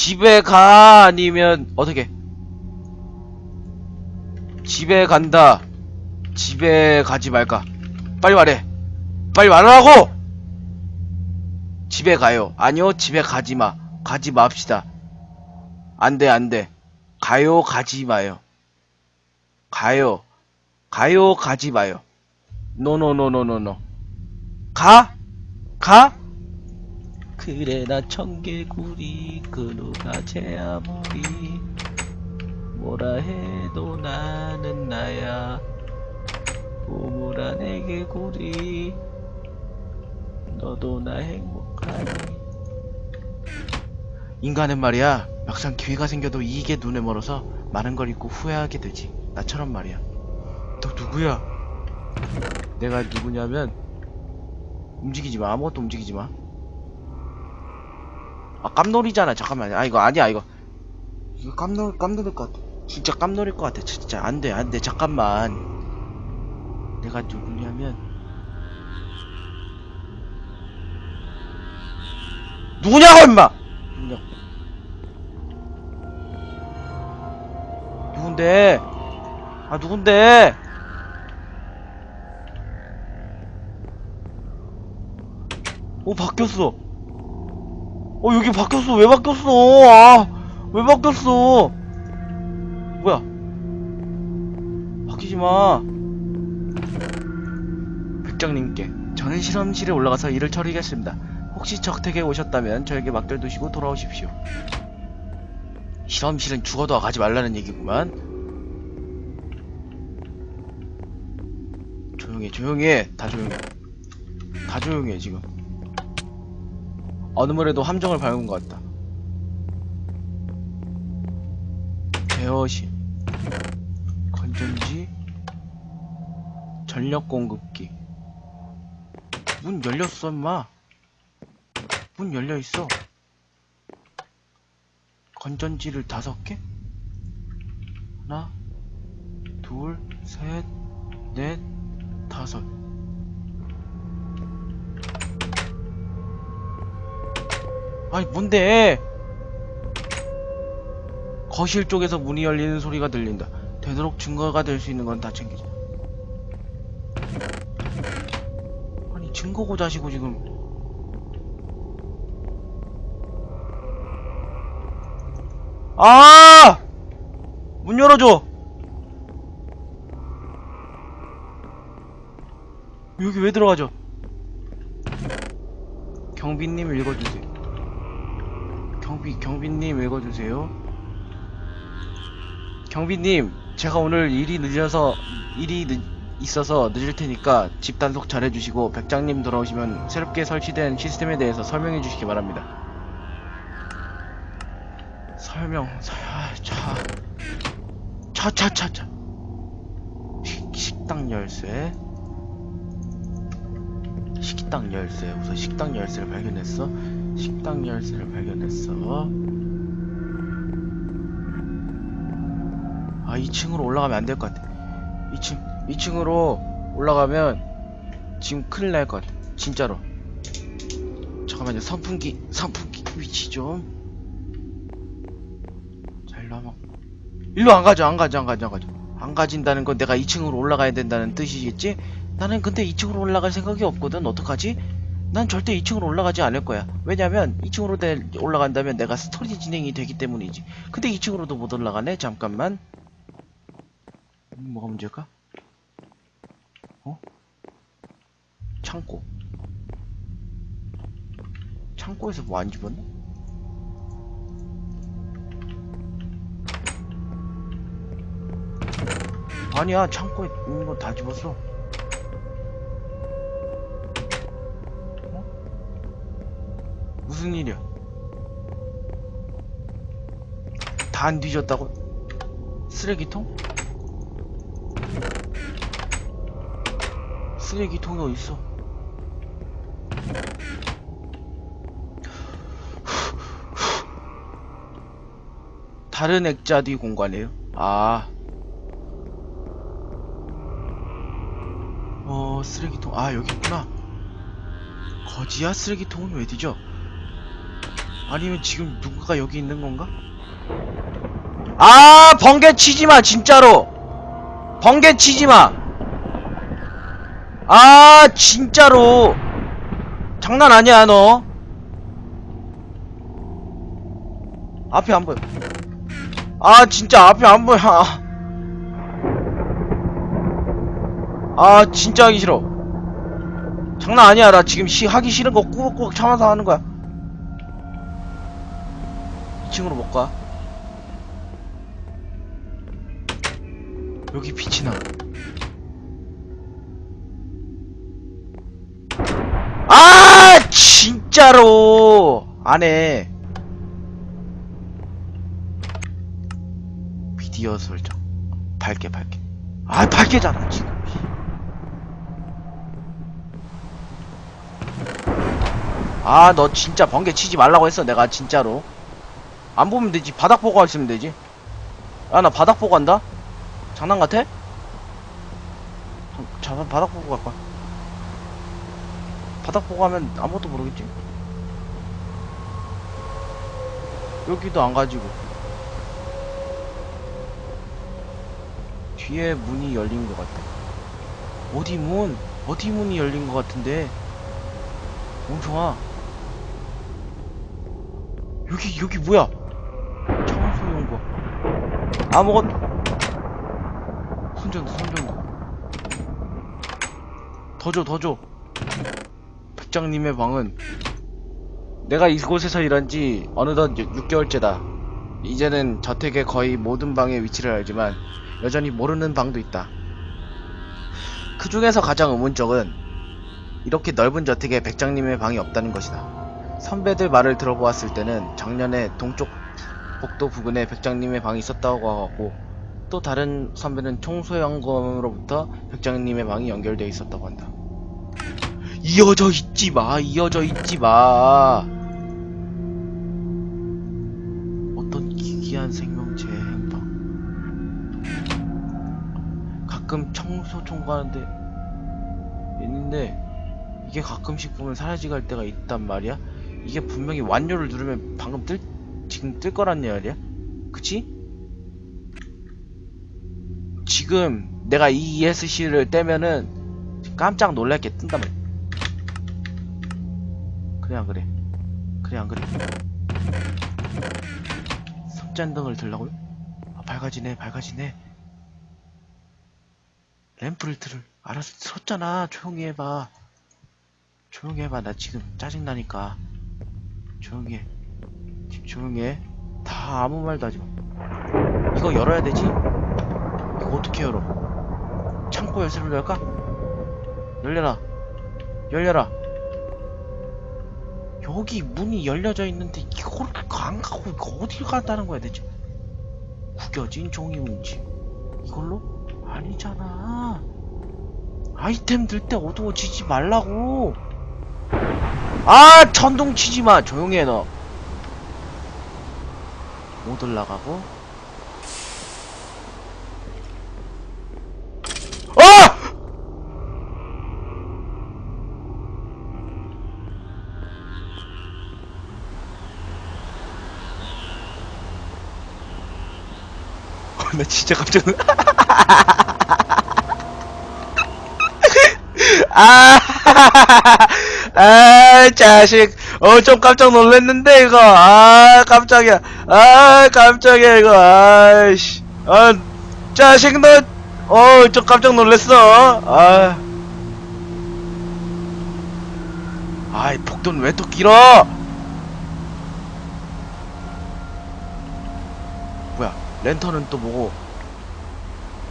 집에 가 아니면 어떻게? 집에 간다. 집에 가지 말까? 빨리 말해. 빨리 말하라고! 집에 가요. 아니요 집에 가지 마. 가지 맙시다. 안돼 안돼. 가요 가지 마요. 가요. 가요 가지 마요. 노노노노노노 가? 가? 그래 나 청개구리 그 누가 제 아무리. 뭐라 해도 나는 나야. 우물아 내 개구리. 너도 나 행복하니 인간은 말이야 막상 기회가 생겨도 이게 눈에 멀어서 많은 걸 잊고 후회하게 되지. 나처럼 말이야. 너 누구야? 내가 누구냐면 움직이지 마. 아무것도 움직이지 마 아 깜놀이잖아. 잠깐만. 아 이거 아니야 이거. 이거 깜놀 깜놀일 것 같아. 진짜 깜놀일 것 같아. 진짜 안돼 안돼. 잠깐만. 내가 누구냐면. 누구냐고 임마! 누구냐 누군데? 아 누군데? 어 바뀌었어 어 여기 바뀌었어. 왜 바뀌었어? 아왜 바뀌었어? 뭐야? 바뀌지 마. 백장님께 저는 실험실에 올라가서 일을 처리하겠습니다. 혹시 적택에 오셨다면 저에게 맡겨두시고 돌아오십시오. 실험실은 죽어도 가지 말라는 얘기구만. 조용해 조용해. 다 조용해. 다 조용해 지금 어느 물에도 함정을 밟은 것 같다. 제어실, 건전지, 전력 공급기. 문 열렸어, 임마. 문 열려 있어. 건전지를 다섯 개? 하나, 둘, 셋, 넷, 다섯. 아니 뭔데 거실 쪽에서 문이 열리는 소리가 들린다 되도록 증거가 될 수 있는 건 다 챙기자 아니 증거고 자시고 지금 아! 문 열어줘! 여기 왜 들어가죠? 경비님 읽어주세요. 경비 경비님 읽어주세요. 경비님, 제가 오늘 일이 늦어서 일이 늦, 있어서 늦을 테니까 집 단속 잘 해주시고 백장님 돌아오시면 새롭게 설치된 시스템에 대해서 설명해 주시기 바랍니다. 설명, 사, 차, 차, 차, 차, 차. 식, 식당 열쇠. 식당 열쇠. 우선 식당 열쇠를 발견했어. 식당 열쇠를 발견했어. 아, 2층으로 올라가면 안 될 것 같아. 2층, 2층으로 올라가면 지금 큰일 날 것 같아. 진짜로. 잠깐만요. 선풍기, 선풍기 위치 좀. 자, 일로 한번. 일로 안 가죠, 안 가죠, 안 가죠, 안 가죠. 안 가진다는 건 내가 2층으로 올라가야 된다는 뜻이겠지? 나는 근데 2층으로 올라갈 생각이 없거든. 어떡하지? 난 절대 2층으로 올라가지 않을 거야. 왜냐면 2층으로 내, 올라간다면 내가 스토리 진행이 되기 때문이지. 근데 2층으로도 못 올라가네. 잠깐만. 음, 뭐가 문제일까? 어? 창고. 창고에서 뭐 안 집었나? 아니야, 창고에 있는 거 다 집었어. 무슨 일이야? 다 안 뒤졌다고? 쓰레기통? 쓰레기통이 어딨어? 다른 액자 뒤 공간이에요? 아. 어, 쓰레기통. 아, 여기 있구나. 거지야 쓰레기통은 왜 뒤져? 아니면 지금 누군가 여기 있는 건가? 아 번개 치지 마 진짜로 번개 치지 마. 아 진짜로 장난 아니야 너. 앞에 안 보여. 아 진짜 앞에 안 보여. 아, 아 진짜 하기 싫어. 장난 아니야 나 지금 시, 하기 싫은 거 꾸벅꾸벅 참아서 하는 거야. 2층으로 못 가. 여기 빛이 나. 아 진짜로 안 해. 미디어 설정 밝게 밝게. 아 밝게잖아 지금. 아 너 진짜 번개 치지 말라고 했어 내가 진짜로. 안 보면 되지 바닥 보고 있으면 되지. 야나 바닥 보고 간다. 장난 같아? 자, 바닥 보고 갈 거야. 바닥 보고 하면 아무것도 모르겠지. 여기도 안 가지고. 뒤에 문이 열린 것 같아. 어디 문? 어디 문이 열린 것 같은데? 멍청아. 여기, 여기 뭐야? 아무것, 손전도, 손전도. 더 줘, 더 줘. 백장님의 방은 내가 이곳에서 일한 지 어느덧 6개월째다. 이제는 저택의 거의 모든 방의 위치를 알지만 여전히 모르는 방도 있다. 그 중에서 가장 의문적은 이렇게 넓은 저택에 백장님의 방이 없다는 것이다. 선배들 말을 들어보았을 때는 작년에 동쪽 복도 부근에 백장님의 방이 있었다고 하고 또 다른 선배는 청소연금으로부터 백장님의 방이 연결되어 있었다고 한다. 이어져 있지 마, 이어져 있지 마. 어떤 기이한 생명체의 행방. 가끔 청소 총괄하는데 있는데 이게 가끔씩 보면 사라지갈 때가 있단 말이야. 이게 분명히 완료를 누르면 방금 뜰 지금 뜰 거란 말이야. 그치? 지금 내가 이 ESC를 떼면은 깜짝 놀랄게 말이야. 그래 안 그래? 그래 안 그래? 손전등을 들라고요? 아, 밝아지네 밝아지네 램프를 틀을 알아서 틀었잖아 조용히 해봐 조용히 해봐 나 지금 짜증나니까 조용히 해 지- 조용히 해다 아무 말도 하지 마. 이거 열어야 되지? 이거 어떻게 열어? 창고 열쇠로 열까? 열려라. 열려라. 여기 문이 열려져 있는데 이걸 안 가고 이거 어딜 간다는 거야 대체? 구겨진 종이문지. 이걸로? 아니잖아. 아이템 들 때 어두워지지 말라고. 아 천둥 치지 마. 조용히 해 너 못 올라가고 아! 나 진짜 깜짝 놀 아, 아, 자식. 어, 좀 깜짝 놀랐는데, 이거. 아, 깜짝이야. 아, 깜짝이야, 이거. 아이씨. 아, 자식, 너, 어, 좀 깜짝 놀랐어. 아. 아이, 복도는 왜 또 길어? 뭐야, 랜턴은 또 뭐고?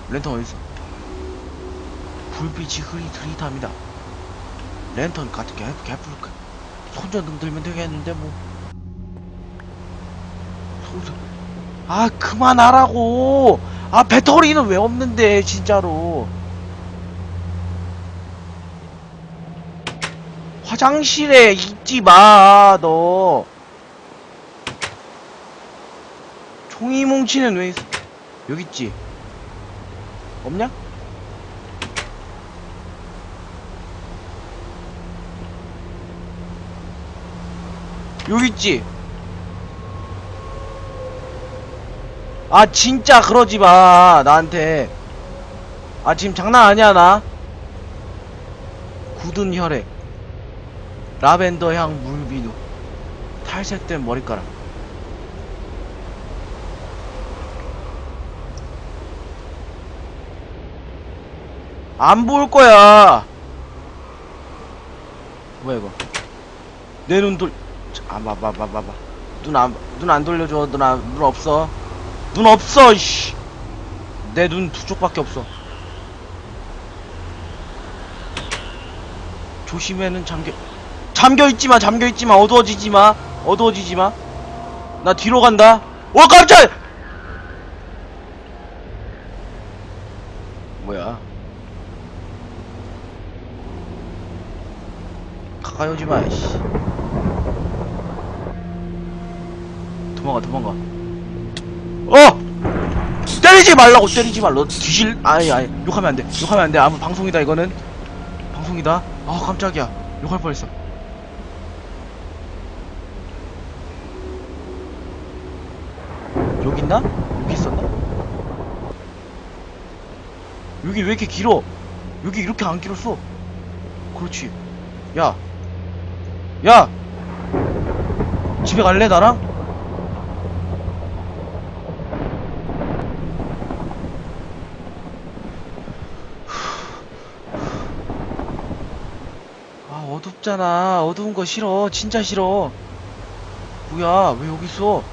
랜턴 어딨어? 불빛이 흐릿흐릿합니다. 랜턴 같은 개, 개뿔, 손전등 들면 되겠는데, 뭐. 손전, 아, 그만하라고! 아, 배터리는 왜 없는데, 진짜로. 화장실에 있지 마, 너. 종이 뭉치는 왜 있어? 여기 있지? 없냐? 여기 있지? 아 진짜 그러지 마 나한테. 아 지금 장난 아니야 나? 굳은 혈액. 라벤더 향 물비누. 탈색된 머리카락. 안볼 거야. 뭐야 이거? 내 눈 돌 아, 봐, 봐, 봐, 봐, 봐. 눈 안, 눈 안 돌려줘. 눈, 안, 눈 없어. 눈 없어, 씨. 내 눈 두 쪽밖에 없어. 조심해는 잠겨, 잠겨 있지 마, 잠겨 있지 마. 어두워지지 마. 어두워지지 마. 나 뒤로 간다. 와, 깜짝! 뭐야. 가까이 오지 마, 씨. 도망가 도망가 어! 때리지 말라고 때리지 말라 너 뒤질 아니 아니 욕하면 안돼 욕하면 안돼 아무 방송이다 이거는 방송이다 아 깜짝이야 욕할 뻔했어 여기 있나? 여기 있었나? 여기 왜 이렇게 길어? 여기 이렇게 안 길었어 그렇지 야 야! 집에 갈래 나랑? 아 어둡잖아. 어두운 거 싫어. 진짜 싫어. 뭐야? 왜 여기 있어? 어,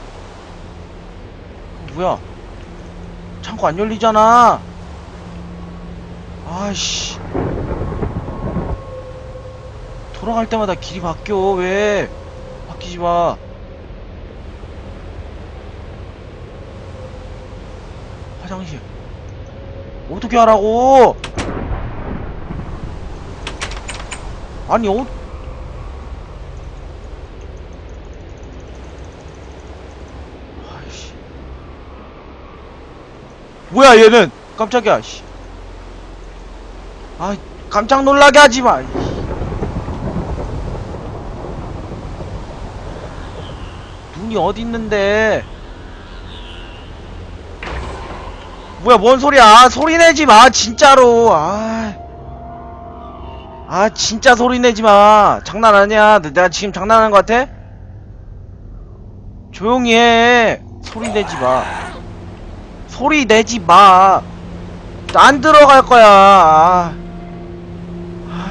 뭐야? 창고 안 열리잖아. 아이씨. 돌아갈 때마다 길이 바뀌어. 왜? 바뀌지 마. 화장실. 어떻게 하라고? 아니 어 아이씨 뭐야 얘는? 깜짝이야 씨. 아 깜짝 놀라게 하지 마 이. 눈이 어디 있는데? 뭐야 뭔 소리야? 소리 내지 마 진짜로. 아 아 진짜 소리 내지 마. 장난 아니야. 내- 내가 지금 장난하는 것 같아? 조용히 해. 소리 내지 마 소리 내지 마 안 들어갈 거야. 아.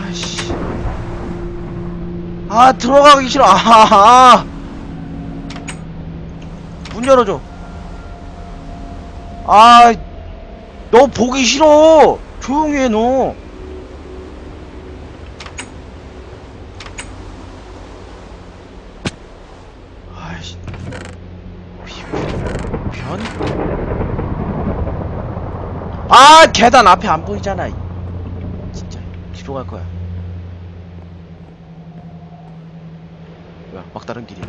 아씨. 아 들어가기 싫어. 아, 문 열어줘. 아 너 보기 싫어. 조용히 해 너 아이씨 변? 아 계단 앞에 안 보이잖아 이. 진짜 뒤로 갈 거야 뭐야 막다른 길이야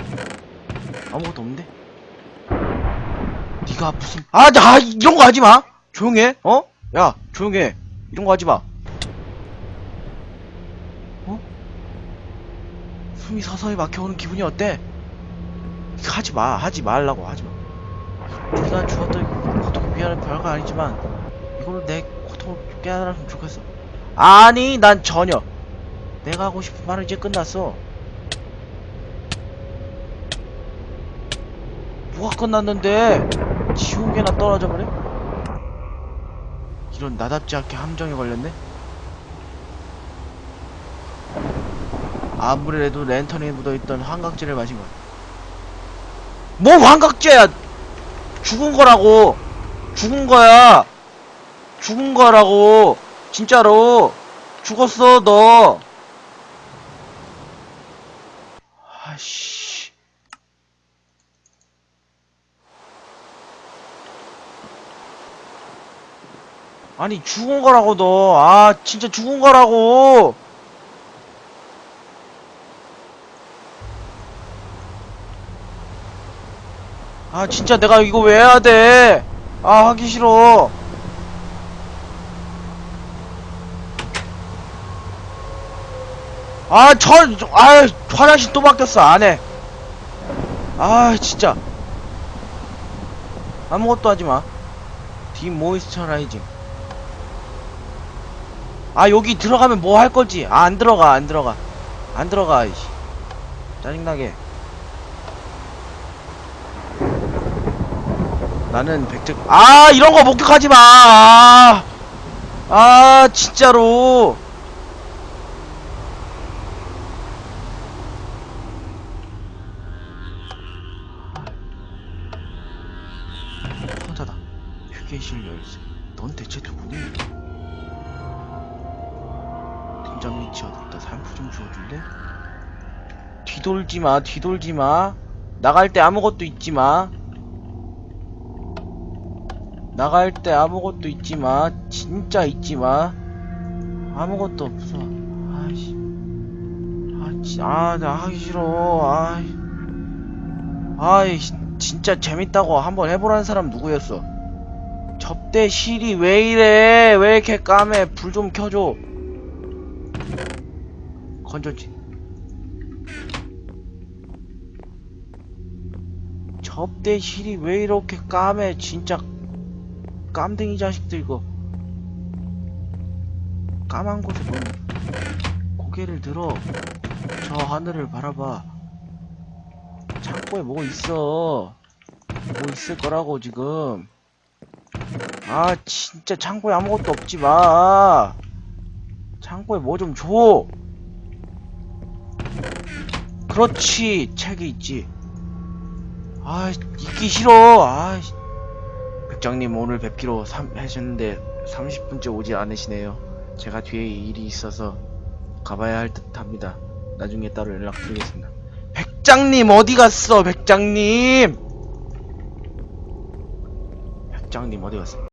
아무것도 없는데? 네가 무슨 아, 나 이런 거 하지 마. 조용해. 어? 야, 조용해. 이런 거 하지 마. 어? 숨이 서서히 막혀오는 기분이 어때? 하지 마. 하지 말라고 하지 마. 내가 주었던 고통이 미안한 별거 아니지만 내 고통을 깨달았으면 좋겠어. 아니, 난 전혀. 내가 하고 싶은 말은 이제 끝났어. 뭐가 끝났는데 지옥에나 떨어져 버려? 이런 나답지 않게 함정에 걸렸네? 아무래도 랜턴에 묻어있던 환각제를 마신 거야 뭐 환각제야 죽은 거라고 죽은 거야 죽은 거라고 진짜로 죽었어 너 아씨 아니 죽은 거라고 너. 아 진짜 죽은 거라고. 아 진짜 내가 이거 왜 해야 돼? 아 하기 싫어. 아, 저, 저- 아, 화장실 또 바뀌었어, 안 해. 아, 진짜. 아무것도 하지 마. 디모이스처라이징. 아 여기 들어가면 뭐 할 거지? 아 안 들어가 안 들어가 안 들어가 이씨. 짜증나게. 나는 백작 아 이런 거 목격하지 마. 아, 아 진짜로. 휴게실 열쇠. 넌 대체 누구니? 팀장 위치 어둡다. 살포 좀 주워줄래? 뒤돌지 마, 뒤돌지 마. 나갈 때 아무것도 잊지 마. 나갈 때 아무것도 잊지 마. 진짜 잊지 마. 아무것도 없어. 아이씨. 아, 지, 아, 나 하기 싫어. 아이. 아이, 진짜 재밌다고 한번 해보라는 사람 누구였어? 접대 실이 왜 이래? 왜 이렇게 까매? 불 좀 켜줘. 건전지. 접대 실이 왜 이렇게 까매? 진짜 깜댕이 자식들 이거. 까만 곳에 뭔 고개를 들어. 저 하늘을 바라봐. 창고에 뭐 있어? 뭐 있을 거라고 지금. 아 진짜 창고에 아무것도 없지 마. 창고에 뭐 좀 줘. 그렇지 책이 있지. 아 읽기 싫어. 아 백장님 오늘 뵙기로 삼, 하셨는데 30분째 오지 않으시네요. 제가 뒤에 일이 있어서 가봐야 할 듯 합니다. 나중에 따로 연락드리겠습니다. 백장님 어디 갔어 백장님 백장님 어디 갔어